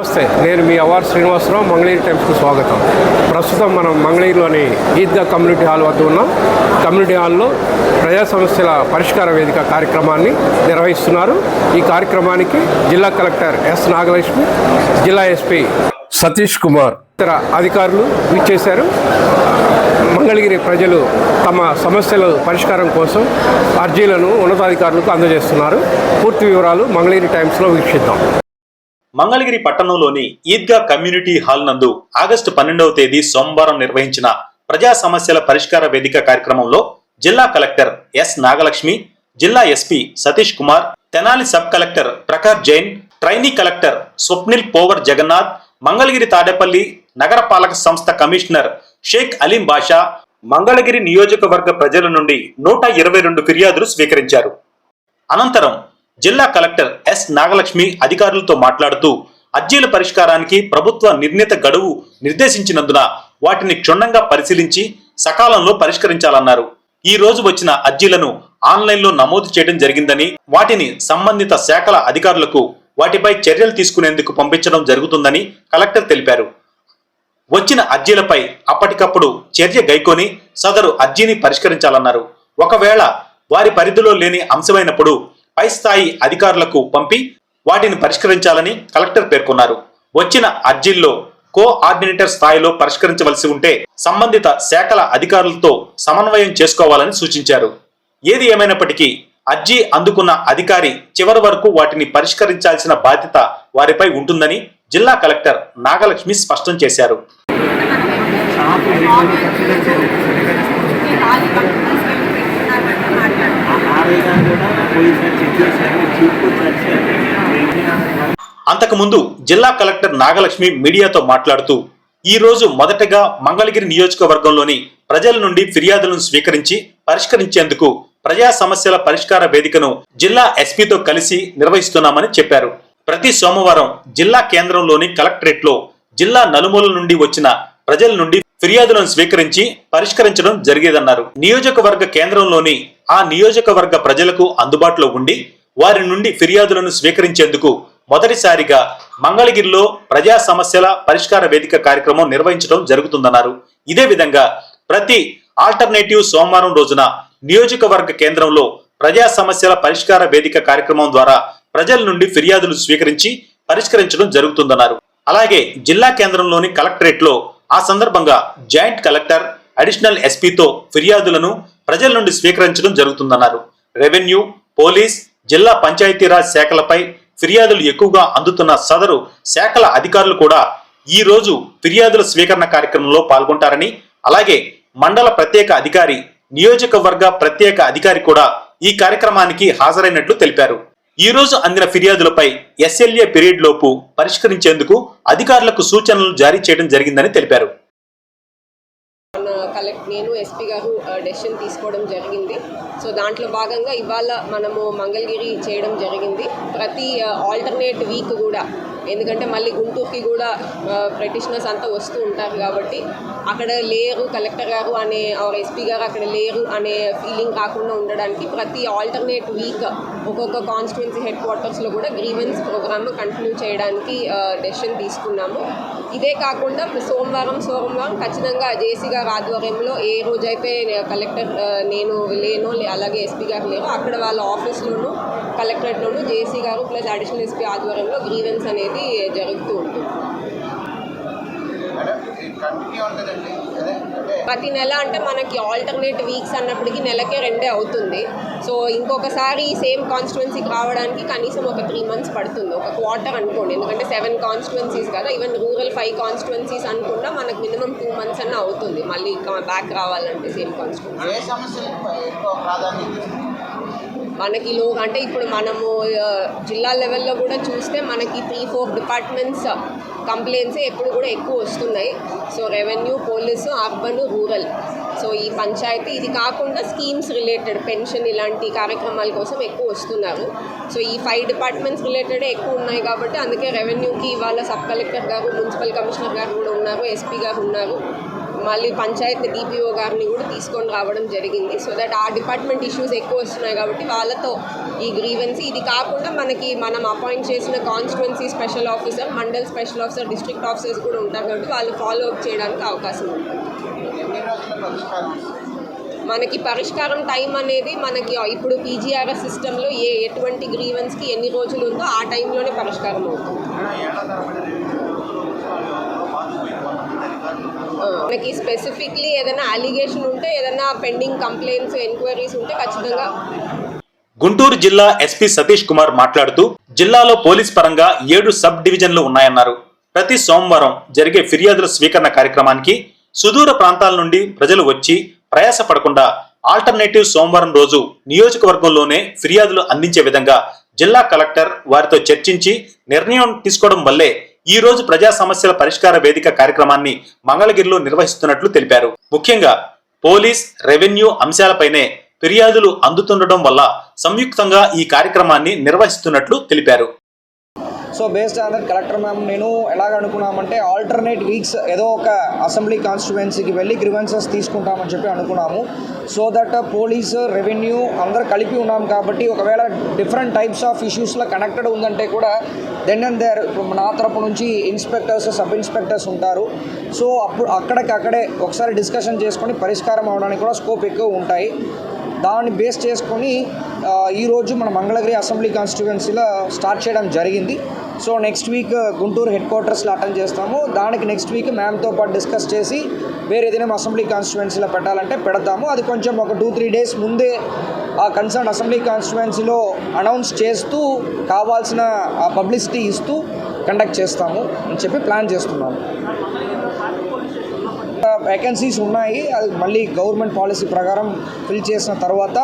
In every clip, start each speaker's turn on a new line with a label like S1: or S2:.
S1: నమస్తే నేను మీ అవార్ శ్రీనివాసరావు మంగళగిరి టైమ్స్కు స్వాగతం. ప్రస్తుతం మనం మంగళగిరిలోని ఈద్గా కమ్యూనిటీ హాల్ వద్ద ఉన్నాం. కమ్యూనిటీ హాల్లో ప్రజా సమస్యల పరిష్కార వేదిక కార్యక్రమాన్ని నిర్వహిస్తున్నారు. ఈ కార్యక్రమానికి జిల్లా కలెక్టర్ ఎస్ నాగలక్ష్మి జిల్లా ఎస్పీ సతీష్ కుమార్. ఇతర అధికారులు విచ్చేశారు. మంగళగిరి ప్రజలు తమ సమస్యల పరిష్కారం కోసం అర్జీలను ఉన్నతాధికారులకు అందజేస్తున్నారు. పూర్తి వివరాలు మంగళగిరి టైమ్స్లో వీక్షిద్దాం.
S2: మంగళగిరి పట్టణంలోని ఈద్గా కమ్యూనిటీ హాల్ నందు ఆగస్టు పన్నెండవ తేదీ సోమవారం నిర్వహించిన ప్రజా సమస్యల పరిష్కార వేదిక కార్యక్రమంలో జిల్లా కలెక్టర్ ఎస్ నాగలక్ష్మి జిల్లా SP Satish Kumar Tenali sub collector Prakash Jain trainee collector Swapnil Powar Jagannath Mangalagiri Tadepalli నగరపాలక సంస్థ కమిషనర్ షేక్ అలీం బాషా మంగళగిరి నియోజకవర్గ ప్రజల నుండి నూట ఇరవై రెండు ఫిర్యాదులు స్వీకరించారు. అనంతరం జిల్లా కలెక్టర్ ఎస్ నాగలక్ష్మి అధికారులతో మాట్లాడుతూ అర్జీల పరిష్కారానికి ప్రభుత్వ నిర్ణీత గడువు నిర్దేశించినందున వాటిని క్షుణ్ణంగా పరిశీలించి సకాలంలో పరిష్కరించాలన్నారు. ఈ రోజు వచ్చిన అర్జీలను ఆన్లైన్లో నమోదు చేయడం జరిగిందని వాటిని సంబంధిత శాఖల అధికారులకు వాటిపై చర్యలు తీసుకునేందుకు పంపించడం జరుగుతుందని కలెక్టర్ తెలిపారు. వచ్చిన అర్జీలపై అప్పటికప్పుడు చర్య గైకొని సదరు అర్జీని పరిష్కరించాలన్నారు. ఒకవేళ వారి పరిధిలో లేని అంశమైనప్పుడు పై స్థాయి అధికారులకు పంపి వాటిని పరిష్కరించాలని కలెక్టర్ పేర్కొన్నారు. వచ్చిన అర్జీల్లో కోఆర్డినేటర్ స్థాయిలో పరిష్కరించవలసి ఉంటే సంబంధిత శాఖల అధికారులతో సమన్వయం చేసుకోవాలని సూచించారు. ఏది ఏమైనప్పటికీ అర్జీ అందుకున్న అధికారి చివరి వరకు వాటిని పరిష్కరించాల్సిన బాధ్యత వారిపై ఉంటుందని జిల్లా కలెక్టర్ నాగలక్ష్మి స్పష్టం చేశారు. అంతకుముందు జిల్లా కలెక్టర్ నాగలక్ష్మి మీడియాతో మాట్లాడుతూ ఈ రోజు మొదటగా మంగళగిరి నియోజకవర్గంలోని ప్రజల నుండి ఫిర్యాదులను స్వీకరించి పరిష్కరించేందుకు ప్రజా సమస్యల పరిష్కార వేదికను జిల్లా ఎస్పీతో కలిసి నిర్వహిస్తున్నామని చెప్పారు. ప్రతి సోమవారం జిల్లా కేంద్రంలోని కలెక్టరేట్లో జిల్లా నలుమూల నుండి వచ్చిన ప్రజల నుండి ఫిర్యాదులను స్వీకరించి పరిష్కరించడం జరిగేదన్నారు. నియోజకవర్గ కేంద్రంలోని ఆ నియోజకవర్గ ప్రజలకు అందుబాటులో ఉండి వారి నుండి ఫిర్యాదులను స్వీకరించేందుకు మొదటిసారిగా మంగళగిరిలో ప్రజా సమస్యల పరిష్కార వేదిక కార్యక్రమం నిర్వహించడం జరుగుతుందన్నారు. ఇదే విధంగా ప్రతి ఆల్టర్నేటివ్ సోమవారం రోజున నియోజకవర్గ కేంద్రంలో ప్రజా సమస్యల పరిష్కార వేదిక కార్యక్రమం ద్వారా ప్రజల నుండి ఫిర్యాదులు స్వీకరించి పరిష్కరించడం జరుగుతుందన్నారు. అలాగే జిల్లా కేంద్రంలోని కలెక్టరేట్లో ఆ సందర్భంగా జాయింట్ కలెక్టర్ అడిషనల్ ఎస్పీతో ఫిర్యాదులను ప్రజల నుండి స్వీకరించడం జరుగుతుందన్నారు. రెవెన్యూ పోలీస్ జిల్లా పంచాయతీరాజ్ శాఖలపై ఫిర్యాదులు ఎక్కువగా అందుతున్న సదరు శాఖల అధికారులు కూడా ఈ రోజు ఫిర్యాదుల స్వీకరణ కార్యక్రమంలో పాల్గొంటారని అలాగే మండల ప్రత్యేక అధికారి నియోజకవర్గ ప్రత్యేక అధికారి కూడా ఈ కార్యక్రమానికి హాజరైనట్లు తెలిపారు. ఈ రోజు అందిన ఫిర్యాదులపై ఎస్ఎల్ఏ పీరియడ్ లోపు పరిష్కరించేందుకు అధికారులకు సూచనలు జారీ చేయడం జరిగిందని తెలిపారు.
S3: మన కలెక్ట్ నేను ఎస్పీ గారు డెసిషన్ తీసుకోవడం జరిగింది. సో దాంట్లో భాగంగా ఇవాళ మనము మంగళగిరి చేయడం జరిగింది. ప్రతి ఆల్టర్నేట్ వీక్ కూడా ఎందుకంటే మళ్ళీ గుంటూరుకి కూడా ప్రటిషనర్స్ అంతా వస్తూ ఉంటారు కాబట్టి అక్కడ లేరు కలెక్టర్ గారు అనే ఆర్ ఎస్పీ గారు అక్కడ లేరు అనే ఫీలింగ్ కాకుండా ఉండడానికి ప్రతి ఆల్టర్నేట్ వీక్ ఒక్కొక్క కాన్స్టిట్యున్సీ హెడ్ క్వార్టర్స్లో కూడా గ్రీవెన్స్ ప్రోగ్రామ్ కంటిన్యూ చేయడానికి డెసిషన్ తీసుకున్నాము. ఇదే కాకుండా సోమవారం సోమవారం ఖచ్చితంగా జేసీ గారు ఆధ్వర్యంలో ఏ రోజైతే కలెక్టర్ నేను లేనో లే- అలాగే ఎస్పీ గారు లేరో అక్కడ వాళ్ళ ఆఫీస్లోనూ కలెక్టరేట్లోనూ జేసీ గారు ప్లస్ అడిషనల్ ఎస్పీ ఆధ్వర్యంలో గ్రీవెన్స్ అనేది జరుగుతూ ఉంటుంది. ప్రతి నెల అంటే మనకి ఆల్టర్నేట్ వీక్స్ అన్నప్పటికీ నెలకే రెండే అవుతుంది. సో ఇంకొకసారి సేమ్ కాన్స్టిట్యున్సీకి రావడానికి కనీసం ఒక త్రీ మంత్స్ పడుతుంది. ఒక క్వార్టర్ అనుకోండి. ఎందుకంటే సెవెన్ కాన్స్టిట్యున్సీస్ కదా. ఈవెన్ రూరల్ ఫైవ్ కాన్స్టిట్యున్సీస్ అనుకున్నా మనకు మినిమం టూ మంత్స్ అన్న అవుతుంది. మళ్ళీ బ్యాక్ రావాలంటే సేమ్ కాన్స్టిట్యున్సీ
S4: ఏ సమస్యలకు ఎక్కువ ప్రాధాన్యత ఇస్తుంది?
S3: మనకి లో అంటే ఇప్పుడు మనము జిల్లా లెవెల్లో కూడా చూస్తే మనకి త్రీ ఫోర్ డిపార్ట్మెంట్స్ కంప్లైంట్స్ ఎప్పుడు కూడా ఎక్కువ వస్తున్నాయి. So revenue police urban rural so ఈ పంచాయతీ ఇది కాకుండా స్కీమ్స్ రిలేటెడ్ పెన్షన్ ఇలాంటి కార్యక్రమాల కోసం ఎక్కువ వస్తున్నారు. సో ఈ ఫైవ్ డిపార్ట్మెంట్స్ రిలేటెడ్ ఎక్కువ ఉన్నాయి కాబట్టి అందుకే రెవెన్యూకి ఇవాళ సబ్ కలెక్టర్ గారు మున్సిపల్ కమిషనర్ గారు కూడా ఉన్నారు ఎస్పీ గారు ఉన్నారు. మళ్ళీ పంచాయతీ డిపిఓ గారిని కూడా తీసుకొని రావడం జరిగింది. సో దట్ ఆ డిపార్ట్మెంట్ ఇష్యూస్ ఎక్కువ వస్తున్నాయి కాబట్టి వాళ్ళతో ఈ గ్రీవెన్స్ ఇది కాకుండా మనకి మనం అపాయింట్ చేసిన constituency special officer mandal special officer district officers కూడా ఉంటారు కాబట్టి వాళ్ళు ఫాలో అప్ చేయడానికి అవకాశం ఉంటుంది మనకి పరిష్కారం టైం అనేది మనకి ఇప్పుడు పీజీఆర్ఎస్ సిస్టంలో ఏ ఎటువంటి గ్రీవెన్స్కి ఎన్ని రోజులు ఉందో ఆ టైంలోనే పరిష్కారం అవుతుంది ఆ, మనకి స్పెసిఫిక్లీ ఏదైనా అలిగేషన్ ఉంటే ఏదైనా పెండింగ్ కంప్లైంట్స్ ఎంక్వైరీస్ ఉంటే ఖచ్చితంగా
S2: గుంటూరు జిల్లా ఎస్పీ సతీష్ కుమార్ మాట్లాడుతూ జిల్లాలో పోలీస్ పరంగా ఏడు సబ్ డివిజన్లు ఉన్నాయన్నారు. ప్రతి సోమవారం జరిగే ఫిర్యాదుల స్వీకరణ కార్యక్రమానికి సుదూర ప్రాంతాల నుండి ప్రజలు వచ్చి ప్రయాసపడకుండా ఆల్టర్నేటివ్ సోమవారం రోజు నియోజకవర్గంలోనే ఫిర్యాదులు అందించే విధంగా జిల్లా కలెక్టర్ వారితో చర్చించి నిర్ణయం తీసుకోవడం వల్లే ఈ రోజు ప్రజా సమస్యల పరిష్కార వేదిక కార్యక్రమాన్ని మంగళగిరిలో నిర్వహిస్తున్నట్లు తెలిపారు. ముఖ్యంగా పోలీస్ రెవెన్యూ అంశాలపైనే ఫిర్యాదులు అందుతుండటం వల్ల సంయుక్తంగా ఈ కార్యక్రమాన్ని నిర్వహిస్తున్నట్లు తెలిపారు.
S5: So based on that collector ma'am నేను ఎలాగ అనుకున్నామంటే ఆల్టర్నేట్ వీక్స్ ఏదో ఒక అసెంబ్లీ కాన్స్టిట్యువెన్సీకి వెళ్ళి గ్రివెన్సెస్ తీసుకుంటామని చెప్పి అనుకున్నాము. సో దట్ పోలీస్ రెవెన్యూ అందరు కలిపి ఉన్నాం కాబట్టి ఒకవేళ డిఫరెంట్ టైప్స్ ఆఫ్ ఇష్యూస్లో కనెక్టెడ్ ఉందంటే కూడా దెన్ అండ్ దేర్ నా తరపు నుంచి ఇన్స్పెక్టర్స్ సబ్ ఇన్స్పెక్టర్స్ ఉంటారు. సో అప్పుడు అక్కడికి అక్కడే ఒకసారి డిస్కషన్ చేసుకొని పరిష్కారం అవడానికి కూడా స్కోప్ ఎక్కువ ఉంటాయి. దాన్ని బేస్ చేసుకొని ఈరోజు మన మంగళగిరి అసెంబ్లీ కాన్స్టిట్యువెన్సీలో స్టార్ట్ చేయడం జరిగింది. So next week Guntur head క్వార్టర్స్లో అటెండ్ చేస్తాము. దానికి నెక్స్ట్ వీక్ మ్యామ్తో పాటు డిస్కస్ చేసి వేరే ఏదైనా అసెంబ్లీ కాన్స్టిట్యువెన్సీలో పెట్టాలంటే పెడతాము. అది కొంచెం ఒక టూ త్రీ డేస్ ముందే ఆ కన్సర్న్ అసెంబ్లీ కాన్స్టిట్యువెన్సీలో అనౌన్స్ చేస్తూ కావాల్సిన పబ్లిసిటీ ఇస్తూ కండక్ట్ చేస్తాము అని చెప్పి ప్లాన్ చేస్తున్నాము. వేకెన్సీస్ ఉన్నాయి. అది మళ్ళీ గవర్నమెంట్ పాలసీ ప్రకారం ఫిల్ చేసిన తర్వాత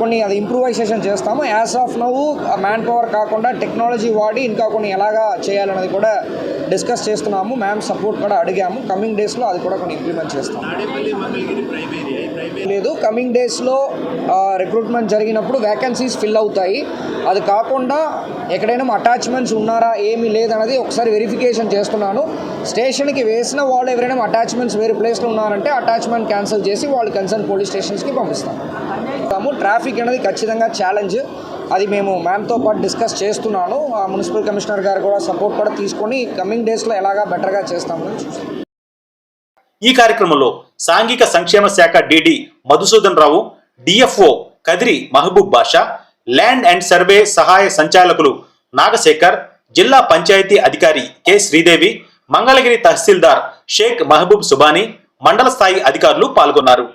S5: కొన్ని అది ఇంప్రూవైజేషన్ చేస్తాము. యాజ్ ఆఫ్ నవ్వు మ్యాన్ పవర్ కాకుండా టెక్నాలజీ వాడి ఇంకా కొన్ని ఎలాగా చేయాలన్నది కూడా డిస్కస్ చేస్తున్నాము. మ్యామ్ సపోర్ట్ కూడా అడిగాము. కమింగ్ డేస్లో అది కూడా కొన్ని ఇంప్లిమెంట్ చేస్తాము. లేదు. కమింగ్ డేస్లో రిక్రూట్మెంట్ జరిగినప్పుడు వేకెన్సీస్ ఫిల్ అవుతాయి. అది కాకుండా ఎక్కడైనా అటాచ్మెంట్స్ ఉన్నారా ఏమీ లేదన్నది ఒకసారి వెరిఫికేషన్ చేస్తున్నాను. స్టేషన్కి వేసిన వాళ్ళు ఎవరైనా అటాచ్మెంట్స్ వేరే ప్లేస్లో ఉన్నారంటే అటాచ్మెంట్ క్యాన్సిల్ చేసి వాళ్ళు కన్సర్న్ పోలీస్ స్టేషన్స్కి పంపిస్తాం. తాము ట్రాఫిక్ అనేది ఖచ్చితంగా ఛాలెంజ్ అది మేము మ్యామ్తో పాటు డిస్కస్ చేస్తున్నాను. ఆ మున్సిపల్ కమిషనర్ గారు కూడా సపోర్ట్ కూడా తీసుకొని కమింగ్ డేస్లో ఎలాగా బెటర్గా చేస్తామని చూస్తాం.
S2: ఈ కార్యక్రమంలో సాంఘిక సంక్షేమ శాఖ DD Madhusudan Rao DFO Kadiri Mahaboob Basha land and survey సహాయ సంచాలకులు నాగశేఖర్ జిల్లా పంచాయతీ అధికారి కె శ్రీదేవి మంగళగిరి తహసీల్దార్ షేక్ మహబూబ్ సుబానీ మండల స్థాయి అధికారులు పాల్గొన్నారు.